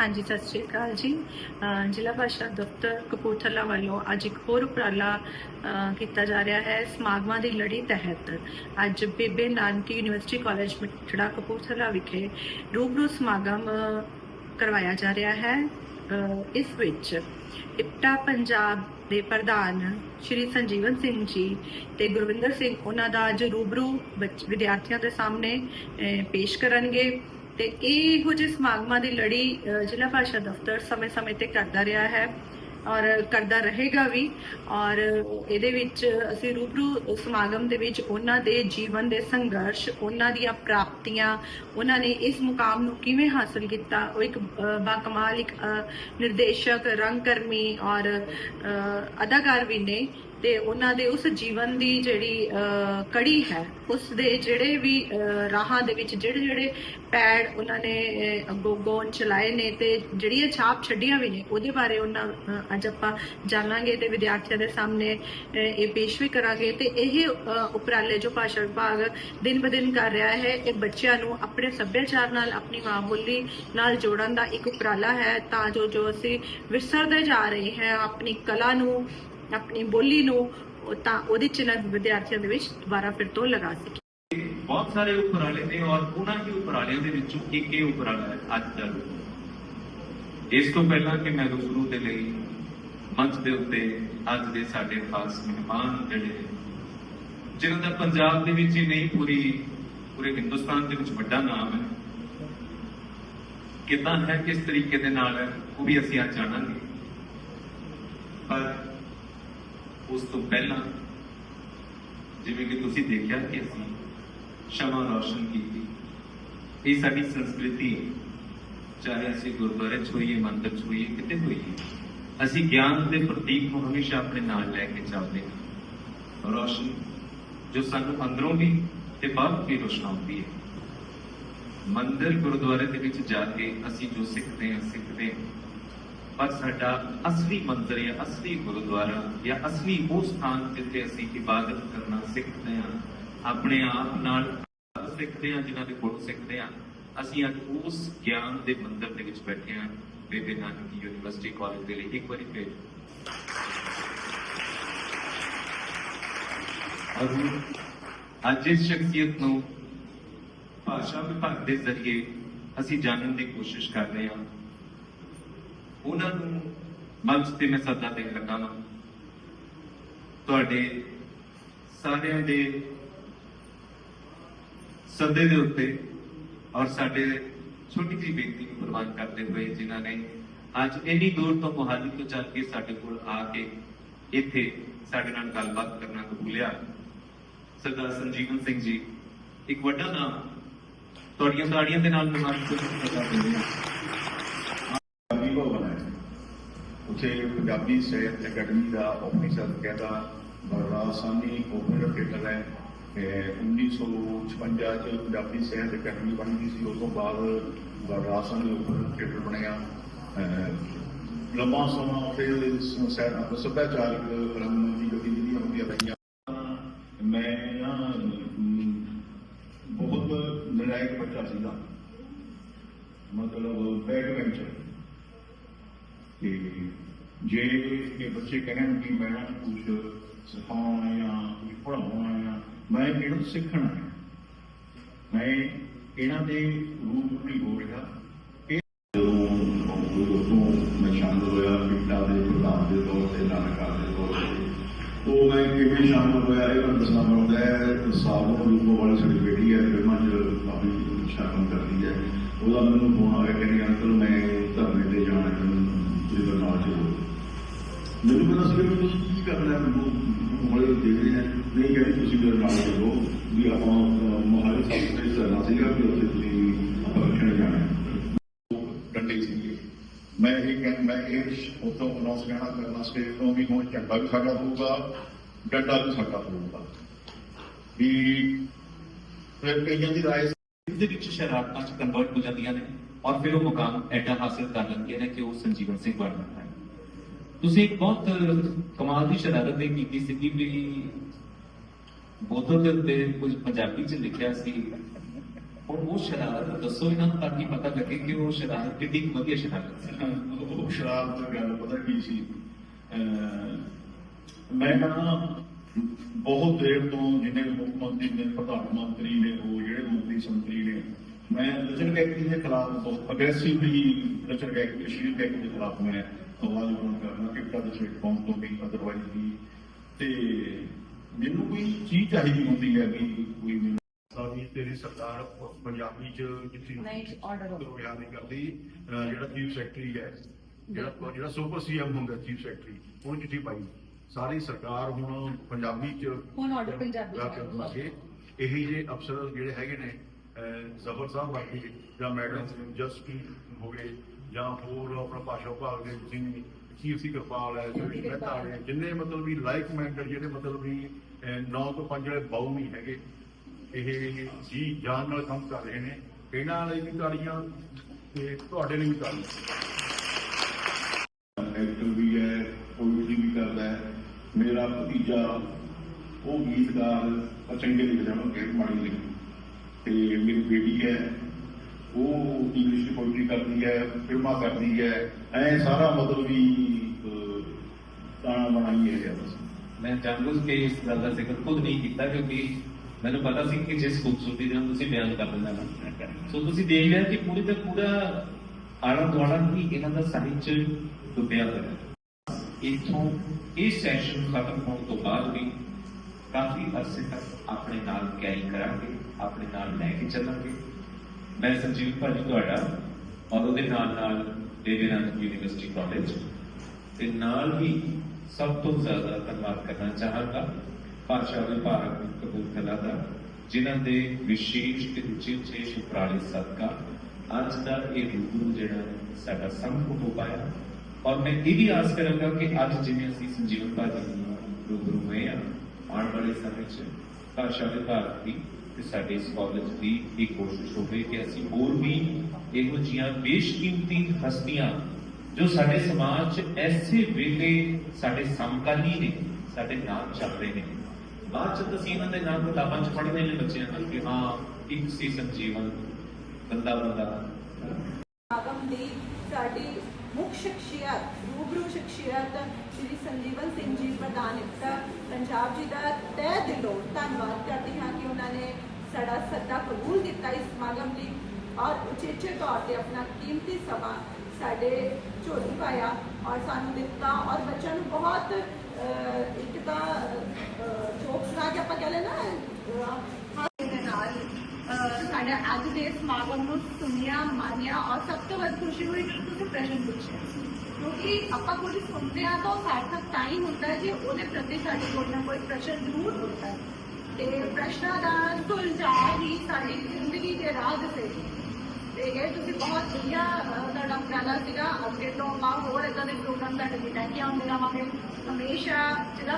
ਹਾਂਜੀ, ਸਤਿ ਸ਼੍ਰੀ ਅਕਾਲ ਜੀ। ਜ਼ਿਲ੍ਹਾ ਭਾਸ਼ਾ ਦਫ਼ਤਰ ਕਪੂਰਥਲਾ ਵੱਲੋਂ ਅੱਜ ਇੱਕ ਹੋਰ ਉਪਰਾਲਾ ਕੀਤਾ ਜਾ ਰਿਹਾ ਹੈ, ਸਮਾਗਮਾਂ ਦੀ ਲੜੀ ਤਹਿਤ। ਅੱਜ ਬੇਬੇ ਨਾਨਕੀ ਯੂਨੀਵਰਸਿਟੀ ਕਾਲਜ ਮਿੱਠੜਾ ਕਪੂਰਥਲਾ ਵਿਖੇ ਰੂਬਰੂ ਸਮਾਗਮ ਕਰਵਾਇਆ ਜਾ ਰਿਹਾ ਹੈ। ਇਸ ਵਿੱਚ ਇਪਟਾ ਪੰਜਾਬ ਦੇ ਪ੍ਰਧਾਨ ਸ਼੍ਰੀ ਸੰਜੀਵਨ ਸਿੰਘ ਜੀ ਤੇ ਗੁਰਵਿੰਦਰ ਸਿੰਘ, ਉਹਨਾਂ ਦਾ ਅੱਜ ਰੂਬਰੂ ਬੱਚ- ਵਿਦਿਆਰਥੀਆਂ ਦੇ ਸਾਹਮਣੇ ਪੇਸ਼ ਕਰਨਗੇ। ਤੇ ਇਹੋ ਜਿਹੇ ਸਮਾਗਮਾਂ ਦੀ ਲੜੀ ਜ਼ਿਲ੍ਹਾ ਭਾਸ਼ਾ ਦਫ਼ਤਰ ਸਮੇਂ-ਸਮੇਂ ਤੇ ਕਰਦਾ ਰਿਹਾ ਹੈ ਔਰ ਕਰਦਾ ਰਹੇਗਾ ਵੀ ਔਰ ਇਹਦੇ ਵਿੱਚ ਅਸੀਂ ਰੂਬਰੂ ਸਮਾਗਮ ਦੇ ਵਿੱਚ ਉਹਨਾਂ ਦੇ ਜੀਵਨ ਦੇ ਸੰਘਰਸ਼ ਉਹਨਾਂ ਦੀਆਂ ਪ੍ਰਾਪਤੀਆਂ ਉਹਨਾਂ ਨੇ ਇਸ ਮੁਕਾਮ ਨੂੰ ਕਿਵੇਂ ਹਾਸਲ ਕੀਤਾ ਉਹ ਇੱਕ ਬਾਕਮਾਲ ਇੱਕ ਅਹ, ਨਿਰਦੇਸ਼ਕ ਰੰਗਕਰਮੀ ਔਰ ਅਦਾਕਾਰ ਵੀ ਨੇ। ਤੇ ਉਹਨਾਂ ਦੇ ਉਸ ਜੀਵਨ ਦੀ ਜਿਹੜੀ ਕੜੀ ਹੈ, ਉਸ ਦੇ ਜਿਹੜੇ ਵੀ ਰਾਹਾਂ ਦੇ ਵਿੱਚ ਜਿਹੜੇ ਜਿਹੜੇ ਪੈੜ ਉਹਨਾਂ ਨੇ ਅੱਗੋਂ ਅੱਗੋਂ ਚਲਾਏ ਨੇ ਤੇ ਜਿਹੜੀਆਂ ਛਾਪ ਛੱਡੀਆਂ ਵੀ ਨੇ, ਉਹਦੇ ਬਾਰੇ ਉਹਨਾਂ ਅੱਜ ਆਪਾਂ ਜਾਣਾਂਗੇ ਤੇ ਵਿਦਿਆਰਥੀਆਂ ਦੇ ਸਾਹਮਣੇ ਇਹ ਪੇਸ਼ ਵੀ ਕਰਾਂਗੇ ਤੇ ਇਹ ਉਪਰਾਲੇ ਜੋ ਭਾਸ਼ਾ ਵਿਭਾਗ ਦਿਨ ਬ ਦਿਨ ਕਰ ਰਿਹਾ ਹੈ, ਇਹ ਬੱਚਿਆਂ ਨੂੰ ਆਪਣੇ ਸੱਭਿਆਚਾਰ ਨਾਲ, ਆਪਣੀ ਮਾਂ ਬੋਲੀ ਨਾਲ ਜੋੜਨ ਦਾ ਇੱਕ ਉਪਰਾਲਾ ਹੈ, ਤਾਂ ਜੋ ਜੋ ਅਸੀਂ ਵਿਸਰਦੇ ਜਾ ਰਹੇ ਹਾਂ ਆਪਣੀ ਕਲਾ ਨੂੰ ਆਪਣੀ ਬੋਲੀ ਨੂੰ ਤਾਂ ਉਹਦੇ ਚਿਨ੍ਹ ਵਿਦਿਆਰਥੀਆਂ ਦੇ ਵਿੱਚ ਦੁਬਾਰਾ ਫਿਰ ਤੋਂ ਲਗਾ ਸਕੀਏ ਬਹੁਤ ਸਾਰੇ ਉਪਰਾਲੇ ਨੇ ਔਰ ਉਹਨਾਂ ਹੀ ਉਪਰਾਲਿਆਂ ਦੇ ਵਿੱਚੋਂ ਇੱਕ ਇਹ ਉਪਰਾਲਾ ਹੈ, ਅੱਜ ਦਾ ਇਸ ਤੋਂ ਪਹਿਲਾਂ ਕਿ ਮੈਂ ਰੂਬਰੂ ਦੇ ਲਈ ਮੰਚ ਦੇ ਉੱਤੇ ਅੱਜ ਦੇ ਸਾਡੇ ਖਾਸ ਮਹਿਮਾਨ ਜਿਹੜੇ ਜਿਨ੍ਹਾਂ ਦਾ ਪੰਜਾਬ ਦੇ ਵਿੱਚ ਹੀ ਨਹੀਂ, ਪੂਰੀ, ਪੂਰੇ ਹਿੰਦੁਸਤਾਨ ਦੇ ਵਿੱਚ ਵੱਡਾ ਨਾਮ ਹੈ। ਕਿੱਦਾਂ ਹੈ, ਕਿਸ ਤਰੀਕੇ ਦੇ ਨਾਲ ਹੈ, ਉਹ ਵੀ ਅਸੀਂ ਅੱਜ ਜਾਣਾਂਗੇ। ਪਰ ਉਸ ਤੋਂ ਪਹਿਲਾਂ, ਜਿਵੇਂ ਕਿ ਤੁਸੀਂ ਦੇਖਿਆ ਕਿ ਅਸੀਂ ਸ਼ਮਾ ਰੌਸ਼ਨ ਕੀਤੀ। ਇਹ ਸਾਡੀ ਸੰਸਕ੍ਰਿਤੀ ਹੈ। ਚਾਹੇ ਅਸੀਂ ਗੁਰਦੁਆਰੇ ਚ ਹੋਈਏ ਮੰਦਰ ਚ ਹੋਈਏ ਕਿਤੇ ਹੋਈਏ। ਅਸੀਂ ਗਿਆਨ ਦੇ ਪ੍ਰਤੀਕ ਨੂੰ ਹਮੇਸ਼ਾ ਆਪਣੇ ਨਾਲ ਲੈ ਕੇ ਚੱਲਦੇ ਹਾਂ। ਰੌਸ਼ਨ, ਜੋ ਸਾਨੂੰ ਅੰਦਰੋਂ ਵੀ ਤੇ ਬਾਹਰੋਂ ਵੀ ਰੋਸ਼ਨਾਉਂਦੀ ਹੈ। ਮੰਦਰ ਗੁਰਦੁਆਰੇ ਦੇ ਵਿੱਚ ਜਾ ਕੇ ਅਸੀਂ ਜੋ ਸਿੱਖਦੇ ਹਾਂ ਸਿੱਖਦੇ ਹਾਂ। ਪਰ ਸਾਡਾ ਅਸਲੀ ਮੰਜ਼ਰ ਜਾਂ ਅਸਲੀ ਗੁਰਦੁਆਰਾ ਜਾਂ ਅਸਲੀ ਉਹ ਸਥਾਨ ਜਿੱਥੇ ਅਸੀਂ ਇਬਾਦਤ ਕਰਨਾ ਸਿੱਖਦੇ ਹਾਂ, ਆਪਣੇ ਆਪ ਨਾਲ ਸਿੱਖਦੇ ਹਾਂ, ਜਿਨ੍ਹਾਂ ਦੇ ਕੋਲ ਸਿੱਖਦੇ ਹਾਂ, ਅਸੀਂ ਅੱਜ ਉਸ ਗਿਆਨ ਦੇ ਮੰਦਰ ਦੇ ਵਿੱਚ ਬੈਠੇ ਹਾਂ, ਬੇਬੇ ਨਾਨਕੀ ਯੂਨੀਵਰਸਿਟੀ ਕਾਲਜ ਦੇ ਲਈ। ਇੱਕ ਵਾਰੀ ਫਿਰ। ਔਰ ਅੱਜ ਇਸ ਸ਼ਖਸੀਅਤ ਨੂੰ ਭਾਸ਼ਾ ਵਿਭਾਗ ਦੇ ਜ਼ਰੀਏ ਅਸੀਂ ਜਾਣਨ ਦੀ ਕੋਸ਼ਿਸ਼ ਕਰ ਰਹੇ ਹਾਂ। ਉਹਨਾਂ ਨੂੰ ਮੰਚ ਤੇ ਮੈਂ ਸੱਦਾ ਦੇਣ ਲੱਗਾ ਹਾਂ ਤੁਹਾਡੇ ਸਾਰਿਆਂ ਦੇ ਸੱਦੇ ਦੇ ਉੱਤੇ ਔਰ ਸਾਡੇ ਛੋਟੀ ਜਿਹੀ ਬੇਨਤੀ ਨੂੰ ਪ੍ਰਵਾਨ ਕਰਦੇ ਹੋਏ ਜਿਨ੍ਹਾਂ ਨੇ ਅੱਜ ਇੰਨੀ ਦੂਰ ਤੋਂ ਮੁਹਾਲੀ ਤੋਂ ਚੱਲ ਕੇ ਸਾਡੇ ਕੋਲ ਆ ਕੇ ਇੱਥੇ ਸਾਡੇ ਨਾਲ ਗੱਲਬਾਤ ਕਰਨਾ ਕਬੂਲਿਆ ਸਰਦਾਰ ਸੰਜੀਵਨ ਸਿੰਘ ਜੀ, ਇੱਕ ਵੱਡਾ ਨਾਮ ਤੁਹਾਡੀਆਂ ਤਾੜੀਆਂ ਦੇ ਨਾਲ ਮੈਂ ਮੰਚ ਤੇ ਪੰਜਾਬੀ ਭਵਨ ਹੈ ਉੱਥੇ ਪੰਜਾਬੀ ਸਾਹਿਤ ਅਕੈਡਮੀ ਦਾ ਆਫਿਸਰ ਕਹਿੰਦਾ ਬਰਰਾਜ ਸਾਨੀ ਓਪਨ ਥੀਏਟਰ ਹੈ 1956 ਚ ਪੰਜਾਬੀ ਸਾਹਿਤ ਅਕੈਡਮੀ ਬਣੀ ਗਈ ਸੀ। ਉਸ ਤੋਂ ਬਾਅਦ ਬਰਰਾਜ ਸਾਨੀ ਓਪਨ ਥੀਏਟਰ ਬਣਿਆ। ਅਹ ਲੰਮਾ ਸਮਾਂ ਉੱਥੇ ਸਾਹਿਤ ਸੱਭਿਆਚਾਰਕ ਫਿਲਮ ਦੀ ਗਤੀਵਿਧੀਆਂ ਹੁੰਦੀਆਂ ਰਹੀਆਂ। ਮੈਂ ਨਾ ਬਹੁਤ ਨਲਾਇਕ ਬੱਚਾ ਸੀਗਾ। ਮਤਲਬ ਬੈਕ ਵੈਂਚਰ ਤੇ ਜੇ ਇਹ ਬੱਚੇ ਕਹਿਣ ਕਿ ਮੈਂ ਕੁਝ ਸਿਖਾਉਣਾ ਜਾਂ ਕੁਝ ਪੜਾਉਣਾ ਜਾਂ ਮੈਂ ਇਹਨਾਂ ਤੋਂ ਸਿੱਖਣਾ ਹੈ? ਮੈਂ ਇਹਨਾਂ ਦੇ ਰੂਪ ਨਹੀਂ ਹੋ ਰਿਹਾ। ਇਹ ਜਦੋਂ ਤੋਂ ਮੈਂ ਸ਼ਾਮਲ ਹੋਇਆ ਪਿੰਡਾਂ ਦੇ ਪ੍ਰਧਾਨ ਦੇ ਤੌਰ ਤੇ, ਨਾਨਕਾ ਦੇ ਤੌਰ ਤੇ। ਉਹ ਮੈਂ ਕਿਵੇਂ ਸ਼ਾਮਲ ਹੋਇਆ, ਇਹ ਮੈਨੂੰ ਦੱਸਣਾ ਪੈਂਦਾ ਹੈ। ਸਾਬੋ ਰੂਪੋ ਵਾਲੀ ਸਾਡੀ ਵੀ ਆਪਾਂ ਅਹ, ਮੋਹਾਲੀ ਸਾਹਿਬ ਤੇ ਚੱਲਣਾ ਸੀਗਾ ਕਿ ਉੱਥੇ ਤੁਸੀਂ ਆਪਾਂ ਰੱਖਣ ਜਾਣਾ ਹੈ ਡੰਡੇ ਸੀਗੇ ਮੈਂ ਇਹ ਕਹਿ ਮੈਂ ਇਹ ਉਦੋਂ ਅਨਾਉਂਸ ਕਰਨਾ ਕਰਨ ਵਾਸਤੇ ਤੋਂ ਵੀ ਹੁਣ ਝੰਡਾ ਵੀ ਸਾਡਾ ਹੋਊਗਾ ਡੰਡਾ ਵੀ ਸਾਡਾ ਹੋਊਗਾ ਵੀ ਫਿਰ ਕਈਆਂ ਦੀ ਰਾਏ ਦੇ ਵਿੱਚ ਸ਼ਰਾਰਤਾਂ ਚ ਕਨਵਰਟ ਹੋ ਜਾਂਦੀਆਂ ਨੇ ਔਰ ਫਿਰ ਉਹ ਮੁਕਾਮ ਐਡਾ ਹਾਸਿਲ ਕਰ ਲੈਂਦੀਆਂ ਨੇ ਕਿ ਉਹ ਸੰਜੀਵਨ ਸਿੰਘ ਬਣ ਜਾਂਦਾ ਹੈ ਤੁਸੀਂ ਇੱਕ ਬਹੁਤ ਕਮਾਲ ਦੀ ਸ਼ਰਾਰਤ ਇਹ ਕੀਤੀ ਸੀ ਵੀ ਬੋਤਲ ਦੇ ਉੱਤੇ ਕੁਝ ਪੰਜਾਬੀ ਚ ਲਿਖਿਆ ਸੀ। ਹੁਣ ਉਹ ਸ਼ਰਾਰਤ, ਦੱਸੋ ਇਹਨਾਂ ਨੂੰ ਤਾਂ ਕਿ ਪਤਾ ਲੱਗੇ ਕਿ ਉਹ ਸ਼ਰਾਰਤ ਕਿੰਨੀ ਵਧੀਆ ਸ਼ਰਾਰਤ ਸੀ। ਉਹ ਸ਼ਰਾਬ ਦੀ ਗੱਲ ਪਤਾ ਕੀ ਸੀ? ਮੈਂ ਨਾ ਬਹੁਤ ਦੇਰ ਤੋਂ ਜਿੰਨੇ ਮੁੱਖ ਮੰਤਰੀ ਨੇ, ਪ੍ਰਧਾਨ ਮੰਤਰੀ ਨੇ ਉਹ ਜਿਹੜੇ ਮੰਤਰੀ ਸੰਤਰੀ ਨੇ, ਮੈਂ ਲਚਨ ਗੈਕੀ ਦੇ ਖਿਲਾਫ ਬਹੁਤ ਅਗਰੈਸਿਵਲੀ ਲਚਨ ਗੈਕੀ ਸ਼ੀਰ ਗੈਕੀ ਦੇ ਖਿਲਾਫ ਮੈਂ ਆਵਾਜ਼ ਬੁਲੰਦ ਕਰਨਾ ਕਿ ਕਦ ਸੇ ਕੌਮ ਤੋਂ ਵੀ ਅਦਰਵਾਈਜ਼ ਵੀ ਤੇ ਮੈਨੂੰ ਕੋਈ ਚੀਜ਼ ਚਾਹੀਦੀ ਹੁੰਦੀ ਹੈ ਕਿ ਕੋਈ ਮੈਨੂੰ ਸਾਡੀ ਤੇਰੀ ਸਰਕਾਰ ਪੰਜਾਬੀ ਚ ਜਿੱਥੇ ਨਹੀਂ, ਕਰਦੀ ਜਿਹੜਾ ਚੀਫ ਸੈਕਟਰੀ ਹੈ ਜਿਹੜਾ ਜਿਹੜਾ ਸੁਪਰ ਸੀਐਮ ਹੁੰਦਾ ਚੀਫ ਸੈਕਟਰੀ ਉਹਨੂੰ ਚਿੱਠੀ ਪਾਈ। ਸਾਰੀ ਸਰਕਾਰ ਹੁਣ ਪੰਜਾਬੀ ਚ ਹੁਣ order ਪੰਜਾਬੀ ਚ ਲੱਗੇ। ਇਹੀ ਜੇ ਅਫਸਰ ਜਿਹੜੇ ਹੈਗੇ ਨੇ ਜ਼ਫਰ ਸਾਹਿਬ ਵਰਗੇ ਜਾਂ ਮੈਡਮ ਜਸਪ੍ਰੀਤ ਹੋ ਗਏ ਜਾਂ ਹੋਰ ਆਪਣਾ ਭਾਸ਼ਾ ਵਿਭਾਗ ਦੇ ਸਿੰਘ ਚੀਫ ਕਿਰਪਾਲ ਹੈ ਸੁਰੇਸ਼ ਮਹਿਤਾ ਨੇ ਜਿੰਨੇ ਮਤਲਬ ਵੀ ਲਾਈਕ ਮਾਈਂਡਡ ਜਿਹੜੇ ਮਤਲਬ ਵੀ 9 ਤੋਂ 5 ਜਿਹੜੇ ਬਾਉ ਨਹੀਂ ਹੈਗੇ, ਇਹ ਜੀ ਜਾਨ ਨਾਲ ਕੰਮ ਕਰ ਰਹੇ ਨੇ। ਇਹਨਾਂ ਲਈ ਵੀ ਤਾਲੀਆਂ ਤੇ ਤੁਹਾਡੇ ਲਈ ਵੀ ਤਾਲੀਆਂ ਐਕਟਰ ਵੀ ਹੈ ਪੋਇਟਰੀ ਵੀ ਕਰਦਾ ਹੈ। ਮੇਰਾ ਭਤੀਜਾ, ਉਹ ਗੀਤਕਾਰ ਚੰਗੇ ਲਿਖਦਾ ਉਹ ਗੀਤ ਮਾੜੀ ਲਿਖਦਾ ਤੇ ਮੇਰੀ ਬੇਟੀ ਹੈ ਉਹ ਇੰਗਲਿਸ਼ ਦੀ ਪੋਇਟਰੀ ਕਰਦੀ ਹੈ ਫਿਲਮਾਂ ਕਰਦੀ ਹੈ ਐ ਸਾਰਾ ਮਤਲਬ ਵੀ ਅਹ, ਬਣਾਈ ਹੈ ਬਸ ਮੈਂ ਜਾਣਬੁੱਝ ਕੇ ਇਸ ਗੱਲ ਦਾ ਜ਼ਿਕਰ ਖੁਦ ਨਹੀਂ ਕੀਤਾ ਕਿਉਂਕਿ ਮੈਨੂੰ ਪਤਾ ਸੀ ਕਿ ਜਿਸ ਖੂਬਸੂਰਤੀ ਨਾਲ ਤੁਸੀਂ ਬਿਆਨ ਕਰ ਦਿੰਦਾ ਨਾ ਸੋ ਤੁਸੀਂ ਦੇਖ ਲਿਆ ਕਿ ਪੂਰੀ ਦਾ ਪੂਰਾ ਆਲਾ ਦੁਆਲਾ ਹੀ ਇਹਨਾਂ ਦਾ ਸਾਹਿਤ ਡੁੱਬਿਆ ਹੋਇਆ ਇਥੋਂ ਇਸ ਸੈਸ਼ਨ ਖਤਮ ਹੋਣ ਤੋਂ ਬਾਅਦ ਵੀ ਕਾਫੀ ਅਰਸੇ ਤੱਕ ਆਪਣੇ ਨਾਲ ਕੈਰੀ ਕਰਾਂਗੇ ਆਪਣੇ ਨਾਲ ਲੈ ਕੇ ਚੱਲਾਂਗੇ। ਮੈਂ ਸੰਜੀਵ ਭਾਜੀ ਤੁਹਾਡਾ ਔਰ ਉਹਦੇ ਨਾਲ ਨਾਲ ਦੇਵੇਰਾਨ ਯੂਨੀਵਰਸਿਟੀ ਕਾਲਜ ਤੇ ਨਾਲ ਹੀ ਸਭ ਤੋਂ ਜ਼ਿਆਦਾ ਧੰਨਵਾਦ ਕਰਨਾ ਚਾਹਾਂਗਾ ਭਾਸ਼ਾ ਵਿਭਾਗ ਕਪੂਰਥਲਾ ਦਾ, ਜਿਨ੍ਹਾਂ ਦੇ ਵਿਸ਼ੇਸ਼ ਤੇ ਵਿਸ਼ੇਸ਼ ਉਪਰਾਲੇ ਸਦਕਾ ਅੱਜ ਦਾ ਇਹ ਰੂਬਰੂ ਜਿਹੜਾ ਸਾਡਾ ਸੰਭਵ ਹੋ ਪਾਇਆ। ਔਰ ਮੈਂ ਇਹ ਵੀ ਆਸ ਕਰਾਂਗਾ ਕਿ ਅੱਜ ਜਿਵੇਂ ਅਸੀਂ ਸੰਜੀਵਨ ਭਾਜੀ ਨੂੰ ਰੂਬਰੂ ਹੋਏ ਆ, ਆਉਣ ਵਾਲੇ ਸਮੇਂ 'ਚ ਭਾਸ਼ਾ ਵਿਭਾਗ ਦੀ ਤੇ ਸਾਡੇ ਇਸ ਕਾਲਜ ਦੀ ਇਹ ਕੋਸ਼ਿਸ਼ ਹੋਵੇ ਕਿ ਅਸੀਂ ਹੋਰ ਵੀ ਇਹੋ ਜਿਹੀਆਂ ਬੇਸ਼ਕੀਮਤੀ ਹਸਤੀਆਂ ਜੋ ਸਾਡੇ ਸਮਾਜ 'ਚ ਐਸੇ ਵੇਲੇ ਸਾਡੇ ਸਮਕਾਲੀ ਨੇ, ਸਾਡੇ ਨਾਲ ਚੱਲ ਰਹੇ ਨੇ। ਬਾਅਦ 'ਚ ਤੁਸੀਂ ਇਹਨਾਂ ਦੇ ਨਾਮ ਕਿਤਾਬਾਂ 'ਚ ਪੜ੍ਹਦੇ ਨੇ ਬੱਚਿਆਂ ਨਾਲ ਕਿ ਹਾਂ, ਇੱਕ ਸੀ ਸੰਜੀਵਨ, ਬੰਦਾ ਬੰਦਾ। ਸਮਾਗਮ ਦੀ ਸਾਡੀ ਮੁੱਖ ਸ਼ਖਸੀਅਤ, ਰੂਬਰੂ ਸ਼ਖਸੀਅਤ ਸ਼੍ਰੀ ਸੰਜੀਵਨ ਸਿੰਘ ਜੀ ਪ੍ਰਧਾਨਿਕਤਾ ਪੰਜਾਬ ਜੀ ਦਾ ਤਹਿ ਦਿਲੋਂ ਧੰਨਵਾਦ ਕਰਦੀ ਹਾਂ ਕਿ ਉਹਨਾਂ ਨੇ ਸਾਡਾ ਸੱਦਾ ਕਬੂਲ ਕੀਤਾ ਇਸ ਸਮਾਗਮ ਲਈ ਔਰ ਉਚੇਚੇ ਤੌਰ ਤੇ ਆਪਣਾ ਕੀਮਤੀ ਸਮਾਂ ਸਾਡੇ ਝੋਲੀ ਪਾਇਆ ਔਰ ਸਾਨੂੰ ਦਿੱਤਾ ਔਰ ਬੱਚਿਆਂ ਨੂੰ ਬਹੁਤ ਇੱਕ ਤਾਂ ਜੋਕ ਸੁਣਾ ਕੇ ਆਪਾਂ ਕਹਿੰਦੇ ਨਾ ਸਾਡਾ ਅੱਜ ਦੇ ਸਮਾਗਮ ਨੂੰ ਸੁਣਿਆ ਮਾਨਿਆ ਔਰ ਸਭ ਤੋਂ ਵੱਧ ਖੁਸ਼ੀ ਹੋਈ ਕਿ ਤੁਸੀਂ ਪ੍ਰਸ਼ਨ ਪੁੱਛਿਆ। ਕਿਉਂਕਿ ਆਪਾਂ ਕੁਝ ਸੁਣਦੇ ਆ ਤਾਂ ਉਹ ਸਾਰਥਕ ਤਾਂ ਹੁੰਦਾ ਹੈ ਜੇ ਉਹਦੇ ਪ੍ਰਤੀ ਸਾਡੇ ਕੋਲ ਨਾ ਕੋਈ ਪ੍ਰਸ਼ਨ ਜ਼ਰੂਰ ਹੁੰਦਾ ਹੈ। ਤੇ ਪ੍ਰਸ਼ਨਾਂ ਦਾ ਸੁਲਝਾਅ ਹੀ ਸਾਡੀ ਜ਼ਿੰਦਗੀ ਦੇ ਰਾਹ ਦੱਸੇ ਤੇ ਇਹ ਤੁਸੀਂ ਬਹੁਤ ਵਧੀਆ ਤੁਹਾਡਾ ਉਪਰਾਲਾ ਸੀਗਾ। ਅੱਗੇ ਤੋਂ ਆਪਾਂ ਹੋਰ ਇਦਾਂ ਦੇ ਪ੍ਰੋਗਰਾਮ ਸਾਡੇ ਲਈ ਲੈ ਕੇ ਆਉਂਦੇ ਰਹਾਂਗੇ। ਹਮੇਸ਼ਾ ਜ਼ਿਲ੍ਹਾ